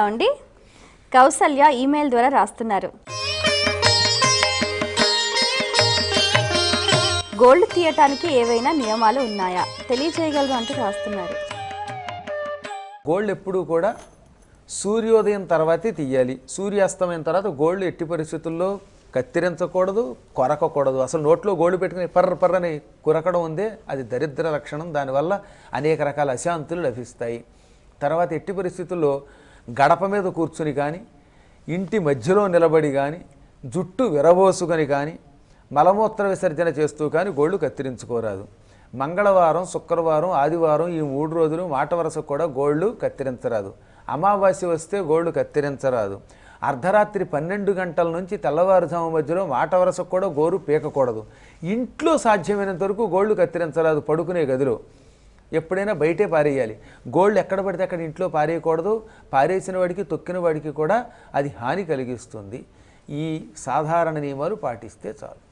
అండి కౌసల్య ఈమెయిల్ ద్వారా రాస్తున్నారు. గోల్డ్ తీయటానికి ఏవైనా నియమాలు ఉన్నాయా? తెలియజేయగలరు అంటూ రాస్తున్నారు. గోల్డ్ ఎప్పుడూ కూడా సూర్యోదయం తర్వాతే తీయాలి. సూర్యాస్తమయం తర్వాత గోల్డ్ ఎట్టి పరిస్థితుల్లో కత్తిరించకూడదు కొరకకూడదు. అసలు నోట్లో గోల్డ్ పెట్టుకుని పర్ర పర్రని కురకడం ఉందే అది దరిద్ర లక్షణం. దానివల్ల అనేక రకాల అశాంతులు లభిస్తాయి. తర్వాత ఎట్టి పరిస్థితుల్లో గడప మీద కూర్చుని కానీ ఇంటి మధ్యలో నిలబడి కానీ జుట్టు విరబోసుకొని కానీ మలమూత్ర విసర్జన చేస్తూ కానీ గోళ్ళు కత్తిరించుకోరాదు. మంగళవారం శుక్రవారం ఆదివారం ఈ మూడు రోజులు మాట వరసకు కూడా గోళ్ళు కత్తిరించరాదు. అమావాస్య వస్తే గోళ్ళు కత్తిరించరాదు. అర్ధరాత్రి పన్నెండు గంటల నుంచి తెల్లవారుజాము మధ్యలో మాట వరస కూడా గోరు పీకకూడదు. ఇంట్లో సాధ్యమైనంత వరకు గోళ్ళు కత్తిరించరాదు పడుకునే గదిలో. ఎప్పుడైనా బయటే పారేయాలి. గోల్డ్ ఎక్కడ పడితే అక్కడ ఇంట్లో పారేయకూడదు. పారేసిన వాడికి తొక్కిన వాడికి కూడా అది హాని కలిగిస్తుంది. ఈ సాధారణ నియమాలు పాటిస్తే చాలు.